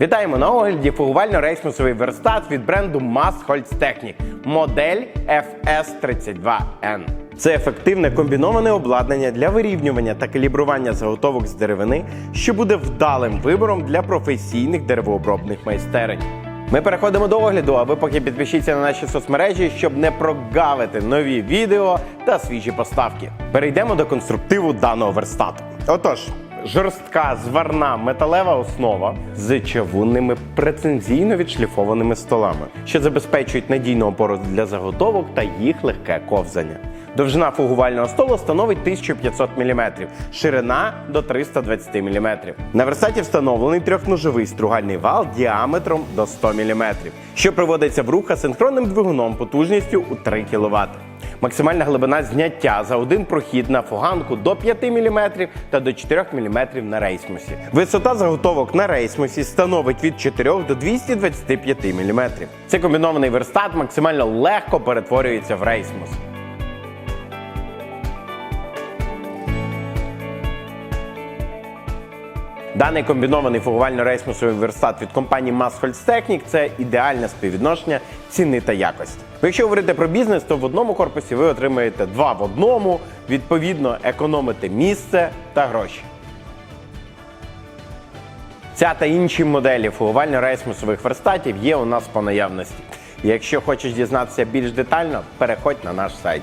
Вітаємо на огляді фугувально-рейсмусовий верстат від бренду Massholz Technic модель FS32N. Це ефективне комбіноване обладнання для вирівнювання та калібрування заготовок з деревини, що буде вдалим вибором для професійних деревообробних майстерень. Ми переходимо до огляду, а ви поки підпишіться на наші соцмережі, щоб не прогавити нові відео та свіжі поставки. Перейдемо до конструктиву даного верстату. Отож, жорстка зварна металева основа з чавунними прецензійно відшліфованими столами, що забезпечують надійну опору для заготовок та їх легке ковзання. Довжина фугувального столу становить 1500 мм, ширина до 320 мм. На версаті встановлений трьохножовий стругальний вал діаметром до 100 мм, що приводиться в рух асинхронним двигуном потужністю у 3 кВт. Максимальна глибина зняття за один прохід на фуганку до 5 мм та до 4 мм на рейсмусі. Висота заготовок на рейсмусі становить від 4 до 225 мм. Цей комбінований верстат максимально легко перетворюється в рейсмус. Даний комбінований фугувально-рейсмусовий верстат від компанії Technic – це ідеальне співвідношення ціни та якості. Якщо говорити про бізнес, то в одному корпусі ви отримаєте два в одному, відповідно, економите місце та гроші. Ця та інші моделі фугувально-рейсмусових верстатів є у нас по наявності. Якщо хочеш дізнатися більш детально, переходь на наш сайт.